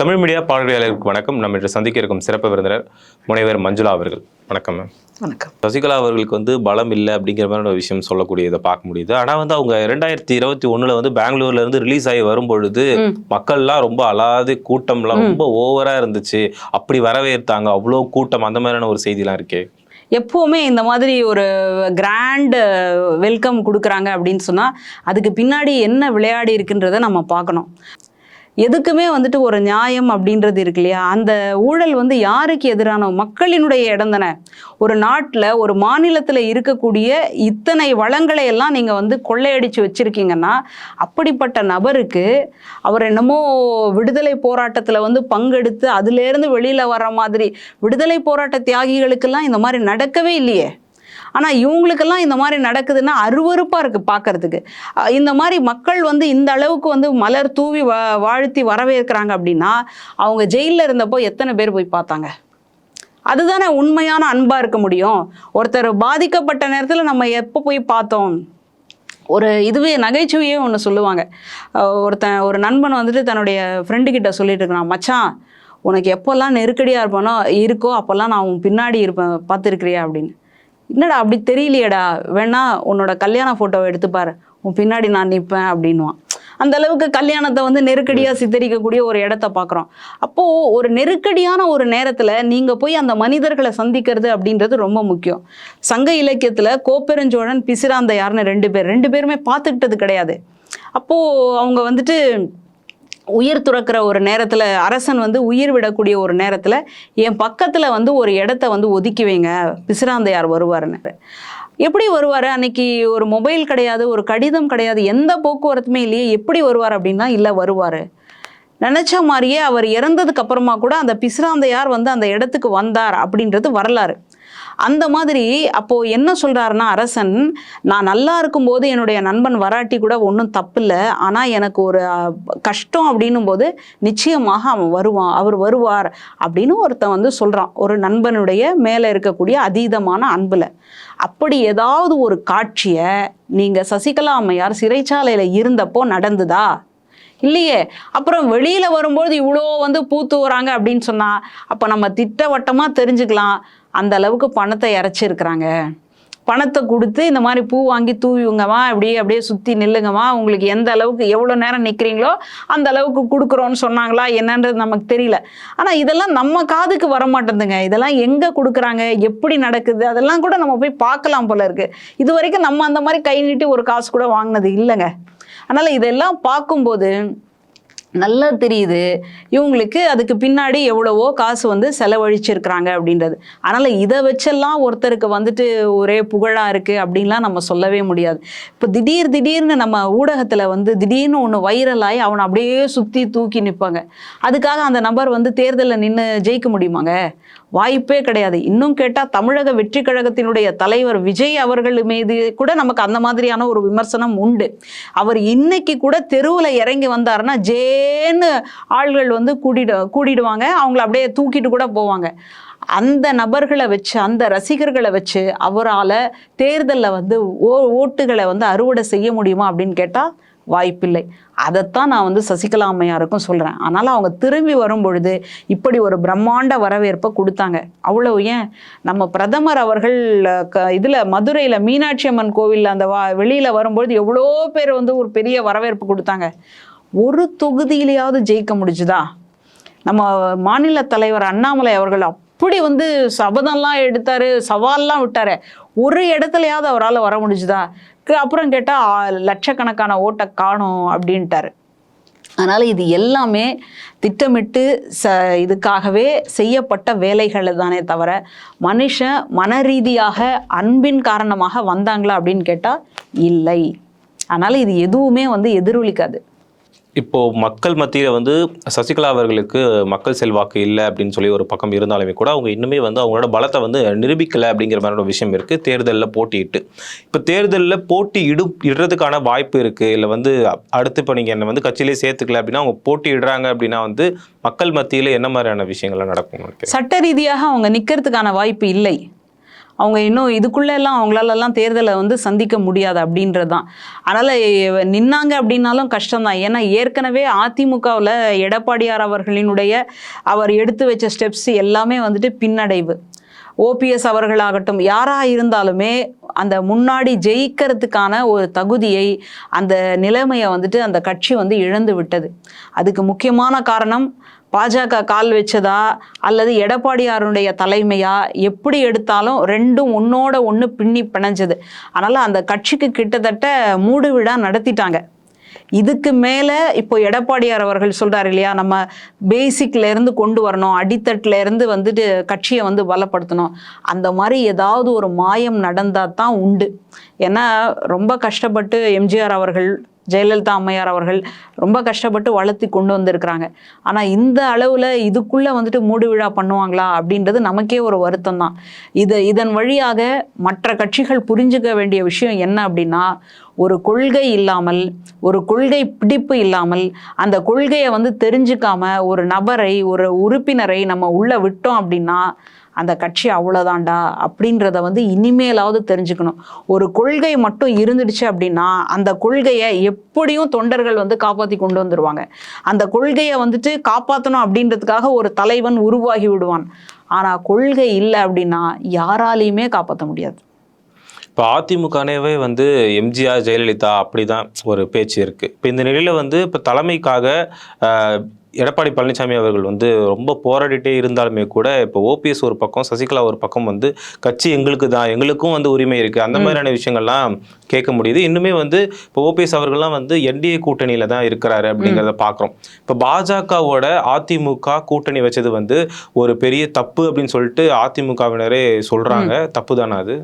Tamil media பார்வையாளருக்கு வணக்கம். நம்ம இன்று சந்திக்க இருக்கும் சிறப்பு விருந்தினர் முனைவர் மஞ்சுளா அவர்கள். வணக்கம் மேம் வணக்கம். சசிகலா அவர்களுக்கு வந்து பலம் இல்லை அப்படிங்கிற மாதிரி ஒரு விஷயம் சொல்லக்கூடியதை பார்க்க முடியுது. ஆனால் வந்து அவங்க ரெண்டாயிரத்தி இருபத்தி ஒண்ணுல வந்து பெங்களூர்ல இருந்து ரிலீஸ் ஆகி வரும்பொழுது. மக்கள்லாம் ரொம்ப அலாது கூட்டம்லாம் ரொம்ப ஓவரா இருந்துச்சு. அப்படி வரவேற்றாங்க. அவ்வளோ கூட்டம் அந்த மாதிரியான ஒரு செய்திலாம் இருக்கே. எப்போவுமே இந்த மாதிரி ஒரு கிராண்ட் வெல்கம் கொடுக்குறாங்க அப்படின்னு சொன்னால் அதுக்கு பின்னாடி என்ன விளையாடி இருக்குன்றதை நம்ம பார்க்கணும். எதுக்குமே வந்துட்டு ஒரு நியாயம் அப்படின்றது இருக்கு இல்லையா? அந்த ஊழல் வந்து யாருக்கு எதிரான மக்களினுடைய இடம் தானே. ஒரு நாட்டில் ஒரு மாநிலத்தில் இருக்கக்கூடிய இத்தனை வளங்களை எல்லாம் நீங்கள் வந்து கொள்ளையடிச்சு வச்சுருக்கீங்கன்னா அப்படிப்பட்ட நபருக்கு அவர் என்னமோ விடுதலை போராட்டத்தில் வந்து பங்கெடுத்து அதுலேருந்து வெளியில் வர மாதிரி விடுதலை போராட்ட தியாகிகளுக்கெல்லாம் இந்த மாதிரி நடக்கவே இல்லையே. ஆனால் இவங்களுக்கெல்லாம் இந்த மாதிரி நடக்குதுன்னா அருவருப்பாக இருக்குது பார்க்கறதுக்கு இந்த மாதிரி மக்கள் வந்து இந்த அளவுக்கு வந்து மலர் தூவி வா வாழ்த்தி வரவேற்கிறாங்க அப்படின்னா அவங்க ஜெயிலில் இருந்தப்போ எத்தனை பேர் போய் பார்த்தாங்க? அதுதானே உண்மையான அன்பாக இருக்க முடியும். ஒருத்தர் பாதிக்கப்பட்ட நேரத்தில் நம்ம எப்போ போய் பார்த்தோம்? ஒரு இதுவே நகைச்சுவையே ஒன்று சொல்லுவாங்க. ஒருத்தன் ஒரு நண்பன் வந்துட்டு தன்னுடைய ஃப்ரெண்டுக்கிட்ட சொல்லிட்டு இருக்கிறான் மச்சான் உனக்கு எப்போல்லாம் நெருக்கடியாக இருப்பானோ இருக்கோ அப்போல்லாம் நான் உன் பின்னாடி இருப்பேன் பார்த்துருக்கிறியா? அப்படின்னு. என்னடா அப்படி தெரியலையேடா. வேணா உன்னோட கல்யாண ஃபோட்டோவை எடுத்து பாரு. உன் பின்னாடி நான் நிற்பேன் அப்படின்வான் அந்த அளவுக்கு கல்யாணத்தை வந்து நெருக்கடியாக சித்தரிக்கக்கூடிய ஒரு இடத்த பார்க்குறோம் அப்போது ஒரு நெருக்கடியான ஒரு நேரத்தில் நீங்கள் போய் அந்த மனிதர்களை சந்திக்கிறது அப்படின்றது ரொம்ப முக்கியம். சங்க இலக்கியத்தில் கோப்பெருஞ்சோழன் பிசிராந்தையார்னு ரெண்டு பேர். ரெண்டு பேருமே பார்த்துக்கிட்டது கிடையாது. அப்போது அவங்க வந்துட்டு உயிர் துறக்கிற ஒரு நேரத்தில் அரசன் வந்து உயிர் விடக்கூடிய ஒரு நேரத்தில் என் பக்கத்தில் வந்து ஒரு இடத்த வந்து ஒதுக்கி வைங்க. பிசிராந்தையார் வருவாருன்னு. எப்படி வருவார்? அன்னைக்கு ஒரு மொபைல் கிடையாது ஒரு கடிதம் கிடையாது எந்த போக்குவரத்துமே இல்லையே எப்படி வருவார் அப்படின்னா இல்லை வருவார். நினச்ச மாதிரியே அவர் இறந்ததுக்கு அப்புறமா கூட அந்த பிசிராந்தையார் வந்து அந்த இடத்துக்கு வந்தார் அப்படின்றது வரலாறு. அந்த மாதிரி அப்போ என்ன சொல்றாருன்னா அரசன் நான் நல்லா இருக்கும்போது என்னுடைய நண்பன் வராட்டி கூட ஒன்றும் தப்பில்லை. ஆனால் எனக்கு ஒரு கஷ்டம் அப்படின்னும் போது நிச்சயமாக அவன் வருவான் அவர் வருவார். அப்படின்னு ஒருத்தன் வந்து சொல்றான். ஒரு நண்பனுடைய மேலே இருக்கக்கூடிய அதீதமான அன்புல. அப்படி ஏதாவது ஒரு காட்சியை நீங்க சசிகலா அம்மையார் சிறைச்சாலையில இருந்தப்போ நடந்துதா? இல்லையே. அப்புறம் வெளியில வரும்போது இவ்வளோ வந்து பூத்து வராங்க அப்படின்னு சொன்னா அப்போ நம்ம திட்டவட்டமா தெரிஞ்சுக்கலாம். அந்த அளவுக்கு பணத்தை இறைச்சிருக்கிறாங்க. பணத்தை கொடுத்து இந்த மாதிரி பூ வாங்கி தூவிங்கம்மா அப்படியே அப்படியே சுற்றி நில்லுங்கம்மா உங்களுக்கு எந்த அளவுக்கு எவ்வளோ நேரம் நிற்கிறீங்களோ அந்த அளவுக்கு கொடுக்குறோன்னு சொன்னாங்களா என்னன்றது நமக்கு தெரியல. ஆனால் இதெல்லாம் நம்ம காதுக்கு வரமாட்டேங்குதுங்க இதெல்லாம் எங்கே கொடுக்குறாங்க? எப்படி நடக்குது? அதெல்லாம் கூட நம்ம போய் பார்க்கலாம் போல இருக்குது இது வரைக்கும் நம்ம அந்த மாதிரி கை நீட்டி ஒரு காசு கூட வாங்கினது இல்லைங்க. அதனால் இதெல்லாம் பார்க்கும்போது நல்லா தெரியுது. இவங்களுக்கு அதுக்கு பின்னாடி எவ்வளவோ காசு வந்து செலவழிச்சிருக்கிறாங்க அப்படின்றது. அதனால் இதை வச்செல்லாம் ஒருத்தருக்கு வந்துட்டு ஒரே புகழாக இருக்குது அப்படின்லாம் நம்ம சொல்லவே முடியாது. இப்போ திடீர் திடீர்னு நம்ம ஊடகத்தில் வந்து திடீர்னு ஒன்று வைரலாகி அவனை அப்படியே சுற்றி தூக்கி நிற்பாங்க அதுக்காக அந்த நபர் வந்து தேர்தலில் நின்று ஜெயிக்க முடியுமாங்க? வாய்ப்பே கிடையாது. இன்னும் கேட்டால் தமிழக வெற்றி கழகத்தினுடைய தலைவர் விஜய் அவர்கள் மீது கூட நமக்கு அந்த மாதிரியான ஒரு விமர்சனம் உண்டு. அவர் இன்னைக்கு கூட தெருவில் இறங்கி வந்தாருன்னா ஜேன்னு ஆள்கள் வந்து கூட்டிடு கூட்டிடுவாங்க அவங்கள அப்படியே தூக்கிட்டு கூட போவாங்க. அந்த நபர்களை வச்சு அந்த ரசிகர்களை வச்சு அவரால் தேர்தலில் வந்து ஓ ஓட்டுகளை வந்து அறுவடை செய்ய முடியுமா அப்படின்னு கேட்டால் வாய்ப்பில்லை. அதைத்தான் நான் வந்து சசிகலா அம்மையாருக்கும் சொல்கிறேன் அதனால் அவங்க திரும்பி வரும் பொழுது இப்படி ஒரு பிரம்மாண்ட வரவேற்பை கொடுத்தாங்க. அவ்வளோ ஏன்? நம்ம பிரதமர் அவர்கள் க இதில் மதுரையில் மீனாட்சி அம்மன் கோவிலில் அந்த வா வெளியில் வரும்பொழுது எவ்வளோ பேர் வந்து ஒரு பெரிய வரவேற்பு கொடுத்தாங்க. ஒரு தொகுதியிலையாவது ஜெயிக்க முடிஞ்சுதா? நம்ம மாநில தலைவர் அண்ணாமலை அவர்கள் அப்படி வந்து சபதம்லாம் எடுத்தாரு சவால்லாம் விட்டாரு. ஒரு இடத்துலையாவது அவரால் வர முடிஞ்சுதா? அப்புறம் கேட்டால் லட்சக்கணக்கான ஓட்டை காணும் அப்படின்ட்டாரு. அதனால் இது எல்லாமே திட்டமிட்டு ச இதுக்காகவே செய்யப்பட்ட வேலைகள் தானே தவிர மனுஷன் மனரீதியாக அன்பின் காரணமாக வந்தாங்களா அப்படின்னு கேட்டால் இல்லை. அதனால் இது எதுவுமே வந்து எதிரொலிக்காது. இப்போது மக்கள் மத்தியில் வந்து சசிகலா அவர்களுக்கு மக்கள் செல்வாக்கு இல்லை அப்படின்னு சொல்லி ஒரு பக்கம் இருந்தாலுமே கூட அவங்க இன்னுமே வந்து அவங்களோட பலத்தை வந்து நிரூபிக்கலை அப்படிங்கிற மாதிரி ஒரு விஷயம் இருக்குது தேர்தலில் போட்டியிட்டு. இப்போ தேர்தலில் போட்டி இடு இடுறதுக்கான வாய்ப்பு இருக்குது இல்லை வந்து அடுத்து இப்போ நீங்கள் என்னை வந்து கட்சியிலே சேர்த்துக்கல அப்படின்னா அவங்க போட்டி இடுறாங்க அப்படின்னா வந்து மக்கள் மத்தியில் என்ன மாதிரியான விஷயங்கள்லாம் நடக்கும் சட்ட ரீதியாக அவங்க நிற்கிறதுக்கான வாய்ப்பு இல்லை. அவங்க இன்னும் இதுக்குள்ளெல்லாம் அவங்களாலலாம் தேர்தலை வந்து சந்திக்க முடியாது அப்படின்றது தான் அதனால் நின்னாங்க அப்படின்னாலும் கஷ்டம்தான். ஏன்னா ஏற்கனவே அதிமுகவில் எடப்பாடியார் அவர்களினுடைய அவர் எடுத்து வச்ச ஸ்டெப்ஸ் எல்லாமே வந்துட்டு பின்னடைவு. ஓபிஎஸ் அவர்களாகட்டும் யாராக இருந்தாலுமே அந்த முன்னாடி ஜெயிக்கிறதுக்கான ஒரு தகுதியை அந்த நிலைமையை வந்துட்டு அந்த கட்சி வந்து இழந்து விட்டது அதுக்கு முக்கியமான காரணம் பாஜக கால் வச்சதா அல்லது எடப்பாடியாருடைய தலைமையா? எப்படி எடுத்தாலும் ரெண்டும் ஒன்னோட ஒன்று பின்னி பிணைஞ்சது. அதனால் அந்த கட்சிக்கு கிட்டத்தட்ட மூடு விழா நடத்திட்டாங்க. இதுக்கு மேலே இப்போ எடப்பாடியார் அவர்கள் சொல்கிறார் இல்லையா நம்ம பேசிக்லேருந்து கொண்டு வரணும் அடித்தட்டிலேருந்து வந்துட்டு கட்சியை வந்து பலப்படுத்தணும். அந்த மாதிரி ஏதாவது ஒரு மாயம் நடந்தால் தான் உண்டு. ஏன்னா ரொம்ப கஷ்டப்பட்டு எம்ஜிஆர் அவர்கள் ஜெயலலிதா அம்மையார் அவர்கள் ரொம்ப கஷ்டப்பட்டு வளர்த்தி கொண்டு வந்திருக்கிறாங்க. ஆனால் இந்த அளவில் இதுக்குள்ளே வந்துட்டு மூடு விழா பண்ணுவாங்களா அப்படின்றது நமக்கே ஒரு வருத்தம் தான். இது இதன் வழியாக மற்ற கட்சிகள் புரிஞ்சுக்க வேண்டிய விஷயம் என்ன அப்படின்னா ஒரு கொள்கை இல்லாமல் ஒரு கொள்கை பிடிப்பு இல்லாமல் அந்த கொள்கையை வந்து தெரிஞ்சுக்காம ஒரு நபரை ஒரு உறுப்பினரை நம்ம உள்ளே விட்டோம் அப்படின்னா அந்த கட்சி அவ்வளோதான்டா அப்படின்றத வந்து இனிமேலாவது தெரிஞ்சுக்கணும். ஒரு கொள்கை மட்டும் இருந்துடுச்சு அப்படின்னா அந்த கொள்கையை எப்படியும் தொண்டர்கள் வந்து காப்பாற்றி கொண்டு வந்துடுவாங்க அந்த கொள்கையை வந்துட்டு காப்பாற்றணும் அப்படின்றதுக்காக ஒரு தலைவன் உருவாகி விடுவான். ஆனால் கொள்கை இல்லை அப்படின்னா யாராலையுமே காப்பாற்ற முடியாது. இப்போ அதிமுகனேவே வந்து எம்ஜிஆர் ஜெயலலிதா அப்படிதான் ஒரு பேச்சு இருக்கு. இப்போ இந்த நிலையில வந்து இப்போ தலைமைக்காக எடப்பாடி பழனிசாமி அவர்கள் வந்து ரொம்ப போராடிட்டே இருந்தாலுமே கூட இப்போ ஓபிஎஸ் ஒரு பக்கம் சசிகலா ஒரு பக்கம் வந்து கட்சி எங்களுக்கு தான் எங்களுக்கும் வந்து உரிமை இருக்கு. அந்த மாதிரியான விஷயங்கள்லாம் கேட்க முடியுது. இன்னுமே வந்து இப்போ ஓபிஎஸ் அவர்கள்லாம் வந்து என்டிஏ கூட்டணியில தான் இருக்கிறாரு அப்படிங்கிறத பார்க்குறோம் இப்போ பாஜகவோட அதிமுக கூட்டணி வச்சது வந்து ஒரு பெரிய தப்பு அப்படின்னு சொல்லிட்டு அதிமுகவினரே சொல்றாங்க. தப்பு தானே அது?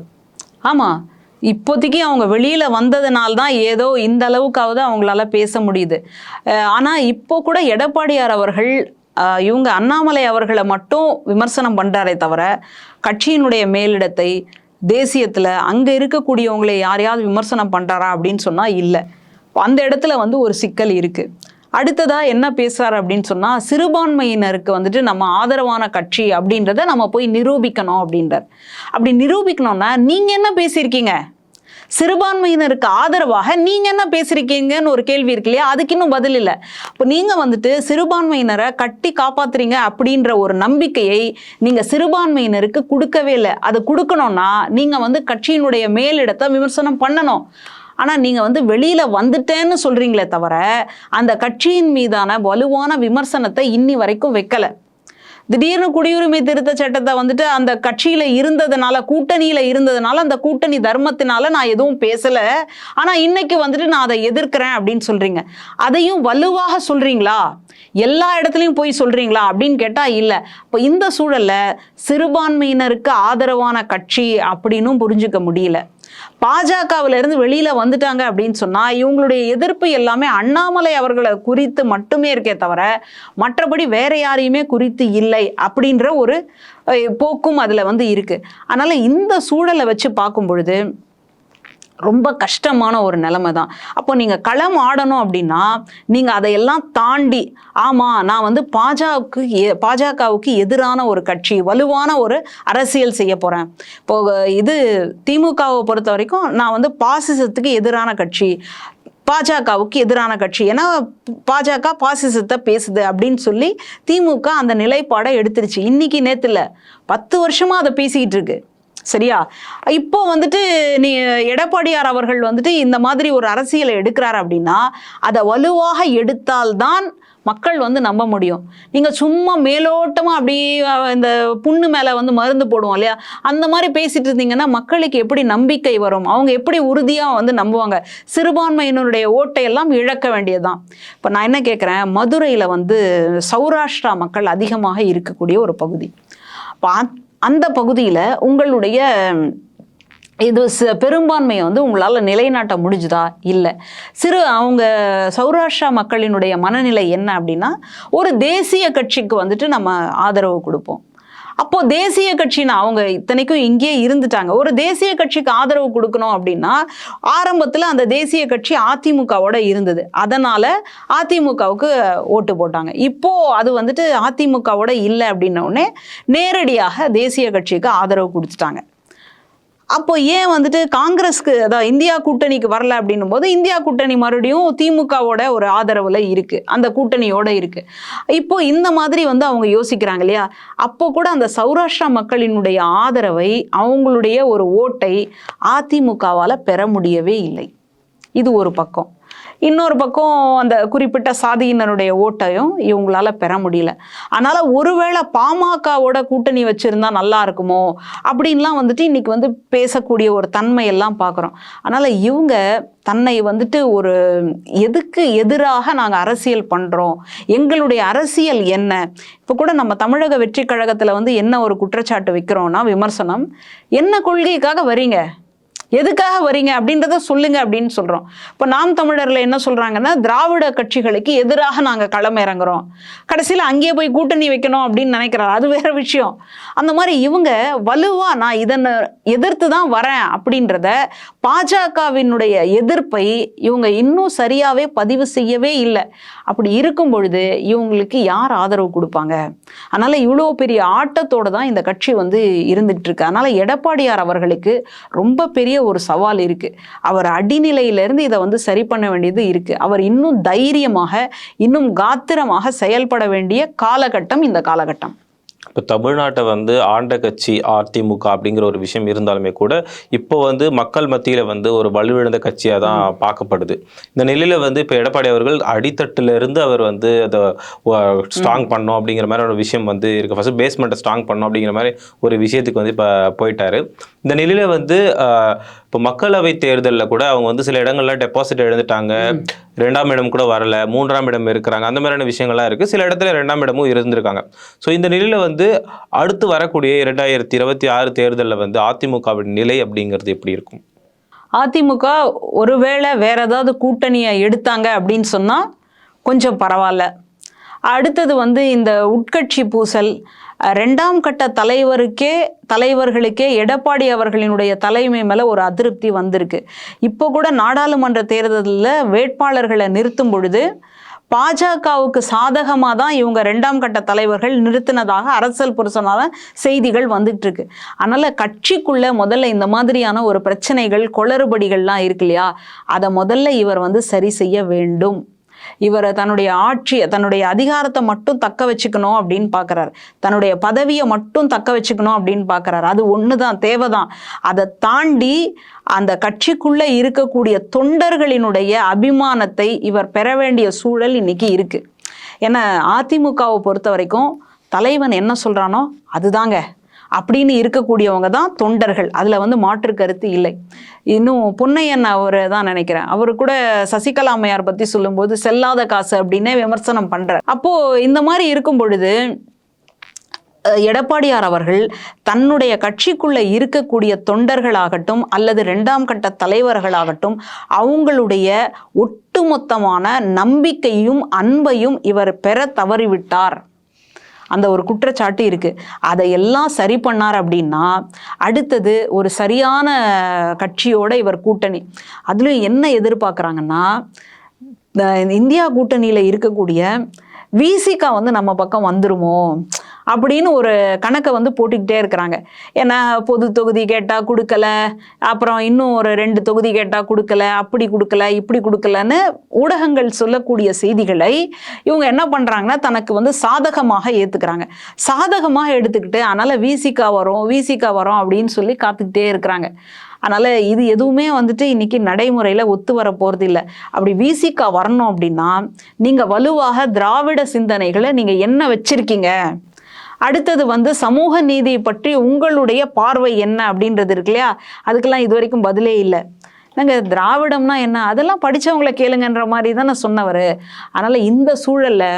ஆமாம் இப்போதைக்கு அவங்க வெளியில் வந்ததுனால தான் ஏதோ இந்த அளவுக்காவது அவங்களால பேச முடியுது. ஆனால் இப்போ கூட எடப்பாடியார் அவர்கள் இவங்க அண்ணாமலை அவர்களை மட்டும் விமர்சனம் பண்ணுறாரே தவிர கட்சியினுடைய மேலிடத்தை தேசியத்தில் அங்கே இருக்கக்கூடியவங்களை யாரையாவது விமர்சனம் பண்ணுறாரா அப்படின்னு சொன்னால் இல்லை. அந்த இடத்துல வந்து ஒரு சிக்கல் இருக்குது அடுத்ததாக என்ன பேசுகிறார் அப்படின்னு சொன்னால் சிறுபான்மையினருக்கு வந்துட்டு நம்ம ஆதரவான கட்சி அப்படின்றத நம்ம போய் நிரூபிக்கணும் அப்படின்றார். அப்படி நிரூபிக்கணும்னா நீங்கள் என்ன பேசியிருக்கீங்க? சிறுபான்மையினருக்கு ஆதரவாக நீங்கள் என்ன பேசியிருக்கீங்கன்னு ஒரு கேள்வி இருக்கு இல்லையா? அதுக்கு இன்னும் பதில் இல்லை. இப்போ நீங்கள் வந்துட்டு சிறுபான்மையினரை கட்டி காப்பாத்துறீங்க அப்படின்ற ஒரு நம்பிக்கையை நீங்கள் சிறுபான்மையினருக்கு கொடுக்கவே இல்லை. அது கொடுக்கணும்னா நீங்கள் வந்து கட்சியினுடைய மேலிடத்தை விமர்சனம் பண்ணணும். ஆனால் நீங்கள் வந்து வெளியில் வந்துட்டேன்னு சொல்கிறீங்களே தவிர அந்த கட்சியின் மீதான வலுவான விமர்சனத்தை இன்னி வரைக்கும் வைக்கலை. திடீர்னு குடியுரிமை திருத்த சட்டத்தை வந்துட்டு அந்த கட்சியில இருந்ததுனால கூட்டணியில இருந்ததுனால அந்த கூட்டணி தர்மத்தினால நான் எதுவும் பேசல. ஆனா இன்னைக்கு வந்துட்டு நான் அதை எதிர்க்கிறேன் அப்படின்னு சொல்றீங்க. அதையும் வலுவாக சொல்றீங்களா? எல்லா இடத்துலையும் போய் சொல்றீங்களா? அப்படின்னு கேட்டா இல்ல. இப்போ இந்த சூழல்ல சிறுபான்மையினருக்கு ஆதரவான கட்சி அப்படின்னும் புரிஞ்சுக்க முடியல. பாஜகவுல இருந்து வெளியில வந்துட்டாங்க அப்படின்னு சொன்னா இவங்களுடைய எதிர்ப்பு எல்லாமே அண்ணாமலை அவர்களை குறித்து மட்டுமே இருக்கே தவிர மற்றபடி வேற யாரையுமே குறித்து இல்லை அப்படின்ற ஒரு போக்கும் அதுல வந்து இருக்கு. அதனால இந்த சூழலை வச்சு பார்க்கும் பொழுது ரொம்ப கஷ்டமான ஒரு நிலைமை தான் அப்போ நீங்கள் களம் ஆடணும் அப்படின்னா நீங்கள் அதையெல்லாம் தாண்டி ஆமாம் நான் வந்து பாஜகவுக்கு பாஜகவுக்கு எதிரான ஒரு கட்சி வலுவான ஒரு அரசியல் செய்ய போகிறேன் இப்போ இது திமுகவை பொறுத்த வரைக்கும் நான் வந்து பாசிசத்துக்கு எதிரான கட்சி பாஜகவுக்கு எதிரான கட்சி. ஏன்னா பாஜக பாசிசத்தை பேசுது அப்படின்னு சொல்லி திமுக அந்த நிலைப்பாடை எடுத்துருச்சு. இன்னைக்கு நேத்துல பத்து வருஷமா அதை பேசிக்கிட்டு இருக்கு. சரியா? இப்போ வந்துட்டு நீ எடப்பாடியார் அவர்கள் வந்துட்டு இந்த மாதிரி ஒரு அரசியலை எடுக்கிறார் அப்படின்னா அதை வலுவாக எடுத்தால்தான் மக்கள் வந்து நம்ப முடியும். நீங்கள் சும்மா மேலோட்டமாக அப்படியே இந்த புண்ணு மேலே வந்து மருந்து போடுவோம் இல்லையா? அந்த மாதிரி பேசிட்டு இருந்தீங்கன்னா மக்களுக்கு எப்படி நம்பிக்கை வரும்? அவங்க எப்படி உறுதியாக வந்து நம்புவாங்க? சிறுபான்மையினருடைய ஓட்டையெல்லாம் இழக்க வேண்டியதுதான். இப்போ நான் என்ன கேட்குறேன் மதுரையில் வந்து சௌராஷ்டிரா மக்கள் அதிகமாக இருக்கக்கூடிய ஒரு பகுதி. அப்ப அந்த- பகுதியில் உங்களுடைய இது ச- பெரும்பான்மையை வந்து உங்களால் நிலைநாட்ட முடிஞ்சுதா? இல்லை. சிறு அவங்க சௌராஷ்டிரா மக்களினுடைய மனநிலை என்ன அப்படின்னா ஒரு தேசிய கட்சிக்கு வந்துட்டு நம்ம ஆதரவு கொடுப்போம். அப்போ தேசிய கட்சின்னு அவங்க இத்தனைக்கும் இங்கேயே இருந்துட்டாங்க. ஒரு தேசிய கட்சிக்கு ஆதரவு கொடுக்கணும் அப்படின்னா ஆரம்பத்தில் அந்த தேசிய கட்சி அதிமுகவோட இருந்தது. அதனால அதிமுகவுக்கு ஓட்டு போட்டாங்க. இப்போ அது வந்துட்டு அதிமுகவோட இல்லை அப்படின்ன உடனே நேரடியாக தேசிய கட்சிக்கு ஆதரவு கொடுத்துட்டாங்க. அப்போ ஏன் வந்துட்டு காங்கிரஸ்க்கு அதான் இந்தியா கூட்டணிக்கு வரல அப்படின்னும் போது இந்தியா கூட்டணி மறுபடியும் திமுகவோட ஒரு ஆதரவுல இருக்கு. அந்த கூட்டணியோட இருக்கு. இப்போ இந்த மாதிரி வந்து அவங்க யோசிக்கிறாங்க இல்லையா? அப்போ கூட அந்த சௌராஷ்டிரா மக்களினுடைய ஆதரவை அவங்களுடைய ஒரு ஓட்டை அதிமுகவால் பெற முடியவே இல்லை. இது ஒரு பக்கம். இன்னொரு பக்கம் அந்த குறிப்பிட்ட சாதியினருடைய ஓட்டையும் இவங்களால பெற முடியல. அதனால ஒருவேளை பாமகவோட கூட்டணி வச்சிருந்தா நல்லா இருக்குமோ? அப்படின்லாம் வந்துட்டு இன்னைக்கு வந்து பேசக்கூடிய ஒரு தன்மையெல்லாம் பார்க்குறோம் அதனால இவங்க தன்னை வந்துட்டு ஒரு எதுக்கு எதிராக நாங்கள் அரசியல் பண்ணுறோம் எங்களுடைய அரசியல் என்ன? இப்போ கூட நம்ம தமிழக வெற்றி கழகத்தில் வந்து என்ன ஒரு குற்றச்சாட்டு வைக்கிறோம்னா விமர்சனம். என்ன கொள்கைக்காக வரீங்க? எதுக்காக வரீங்க அப்படின்றத சொல்லுங்க அப்படின்னு சொல்கிறோம் இப்போ நாம் தமிழர்ல என்ன சொல்கிறாங்கன்னா திராவிட கட்சிகளுக்கு எதிராக நாங்கள் களம் இறங்குறோம். கடைசியில் அங்கேயே போய் கூட்டணி வைக்கணும் அப்படின்னு நினைக்கிறாரு அது வேற விஷயம். அந்த மாதிரி இவங்க வலுவாக நான் இதனை எதிர்த்து தான் வரேன் அப்படின்றத பாஜகவினுடைய எதிர்ப்பை இவங்க இன்னும் சரியாகவே பதிவு செய்யவே இல்லை. அப்படி இருக்கும் பொழுது இவங்களுக்கு யார் ஆதரவு கொடுப்பாங்க? அதனால் இவ்வளோ பெரிய ஆட்டத்தோட தான் இந்த கட்சி வந்து இருந்துகிட்ருக்கு அதனால் எடப்பாடியார் அவர்களுக்கு ரொம்ப பெரிய ஒரு சவால் இருக்குது அவர் அடிநிலையிலிருந்து இதை வந்து சரி பண்ண வேண்டியது இருக்குது அவர் இன்னும் தைரியமாக இன்னும் காத்திரமாக செயல்பட வேண்டிய காலகட்டம் இந்த காலகட்டம். இப்போ தமிழ்நாட்டை வந்து ஆண்ட கட்சி அதிமுக அப்படிங்கிற ஒரு விஷயம் இருந்தாலுமே கூட இப்போ வந்து மக்கள் மத்தியில் வந்து ஒரு வலுவிழந்த கட்சியாக தான் பார்க்கப்படுது. இந்த நிலையில வந்து இப்போ எடப்பாடி அவர்கள் அடித்தட்டுல இருந்து அவர் வந்து அதை ஸ்ட்ராங் பண்ணோம் அப்படிங்கிற மாதிரி ஒரு விஷயம் வந்து இருக்கு. ஃபர்ஸ்ட் பேஸ்மெண்ட்டை ஸ்ட்ராங் பண்ணோம் அப்படிங்கிற மாதிரி ஒரு விஷயத்துக்கு வந்து இப்போ போயிட்டாரு. இந்த நிலையில வந்து இப்போ மக்களவை தேர்தலில் கூட அவங்க வந்து சில இடங்கள்ல டெபாசிட் எழுந்துட்டாங்க. ரெண்டாம் இடம் கூட வரல. மூன்றாம் இடம் இருக்கிறாங்க. அந்த மாதிரியான விஷயங்கள்லாம் இருக்கு. சில இடத்துல ரெண்டாம் இடமும் இருந்திருக்காங்க. ஸோ இந்த நிலையில வந்து வந்து அடுத்து வரக்கூடிய இரண்டாயிரத்தி இருபத்தி ஆறு தேர்தலில் வந்து அதிமுகவின் நிலை அப்படிங்கிறது எப்படி இருக்கும்? அதிமுக ஒருவேளை வேற ஏதாவது கூட்டணியை எடுத்தாங்க அப்படின்னு சொன்னால் கொஞ்சம் பரவாயில்ல. அடுத்தது வந்து இந்த உட்கட்சி பூசல் ரெண்டாம் கட்ட தலைவருக்கே தலைவர்களுக்கே எடப்பாடி அவர்களினுடைய தலைமை மேலே ஒரு அதிருப்தி வந்திருக்கு. இப்போ கூட நாடாளுமன்ற தேர்தலில் வேட்பாளர்களை நிறுத்தும் பொழுது பாஜகவுக்கு சாதகமாக தான் இவங்க ரெண்டாம் கட்ட தலைவர்கள் நிறுத்தினதாக அரசியல் புருஷனால செய்திகள் வந்துட்டு இருக்கு. அதனால கட்சிக்குள்ள முதல்ல இந்த மாதிரியான ஒரு பிரச்சனைகள் குளறுபடிகள்லாம் இருக்கு இல்லையா? அதை முதல்ல இவர் வந்து சரி செய்ய வேண்டும். இவர் தன்னுடைய ஆட்சியை தன்னுடைய அதிகாரத்தை மட்டும் தக்க வச்சுக்கணும் அப்படின்னு பார்க்குறாரு தன்னுடைய பதவியை மட்டும் தக்க வச்சுக்கணும் அப்படின்னு பார்க்குறாரு அது ஒன்று தான் தேவை தான் அதை தாண்டி அந்த கட்சிக்குள்ளே இருக்கக்கூடிய தொண்டர்களினுடைய அபிமானத்தை இவர் பெற வேண்டிய சூழல் இன்னைக்கு இருக்கு. ஏன்னா அதிமுகவை பொறுத்த வரைக்கும் தலைவன் என்ன சொல்கிறானோ அதுதாங்க. அப்படின்னு இருக்கக்கூடியவங்க தான் தொண்டர்கள். அதில் வந்து மாற்று கருத்து இல்லை. இன்னும் பொன்னையன் அவர் தான் நினைக்கிறேன். அவர் கூட சசிகலா அம்மையார் பற்றி சொல்லும்போது செல்லாத காசு அப்படின்னே விமர்சனம் பண்ணுறார் அப்போது இந்த மாதிரி இருக்கும் பொழுது எடப்பாடியார் அவர்கள் தன்னுடைய கட்சிக்குள்ளே இருக்கக்கூடிய தொண்டர்களாகட்டும் அல்லது ரெண்டாம் கட்ட தலைவர்களாகட்டும் அவங்களுடைய ஒட்டுமொத்தமான நம்பிக்கையும் அன்பையும் இவர் பெற தவறிவிட்டார். அந்த ஒரு குற்றச்சாட்டு இருக்கு. அதையெல்லாம் சரி பண்ணார் அப்படின்னா அடுத்தது ஒரு சரியான கட்சியோட இவர் கூட்டணி. அதுலேயும் என்ன எதிர்பார்க்குறாங்கன்னா இந்தியா கூட்டணியில் இருக்கக்கூடிய விசிகா வந்து நம்ம பக்கம் வந்துருமோ? அப்படின்னு ஒரு கணக்கை வந்து போட்டுக்கிட்டே இருக்கிறாங்க. ஏன்னா பொது தொகுதி கேட்டால் கொடுக்கல அப்புறம் இன்னும் ஒரு ரெண்டு தொகுதி கேட்டால் கொடுக்கல அப்படி கொடுக்கல இப்படி கொடுக்கலன்னு ஊடகங்கள் சொல்லக்கூடிய செய்திகளை இவங்க என்ன பண்ணுறாங்கன்னா தனக்கு வந்து சாதகமாக ஏற்றுக்கிறாங்க சாதகமாக எடுத்துக்கிட்டு அதனால் விசிகா வரும் விசிகா வரும் அப்படின்னு சொல்லி காத்துக்கிட்டே இருக்கிறாங்க. அதனால் இது எதுவுமே வந்துட்டு இன்றைக்கி நடைமுறையில் ஒத்து வர போகிறது இல்லை. அப்படி விசிகா வரணும் அப்படின்னா நீங்கள் வலுவாக திராவிட சிந்தனைகளை நீங்கள் என்ன வச்சுருக்கீங்க? அடுத்தது வந்து சமூக நீதி பற்றி உங்களுடைய பார்வை என்ன அப்படின்றது இருக்கு இல்லையா? அதுக்கெல்லாம் இது வரைக்கும் பதிலே இல்லை. நாங்கள் திராவிடம்னா என்ன? அதெல்லாம் படித்தவங்களை கேளுங்கன்ற மாதிரி தானே சொன்னவர். அதனால் இந்த சூழலில்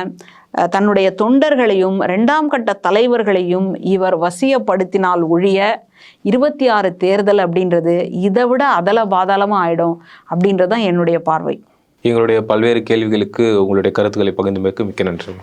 தன்னுடைய தொண்டர்களையும் ரெண்டாம் கட்ட தலைவர்களையும் இவர் வசியப்படுத்தினால் ஒழிய இருபத்தி ஆறு தேர்தல் அப்படின்றது இதை விட அதல பாதாளமாக ஆயிடும் அப்படின்றது தான் என்னுடைய பார்வை. எங்களுடைய பல்வேறு கேள்விகளுக்கு உங்களுடைய கருத்துக்களை பகிர்ந்தமைக்கு மிக்க நன்றி.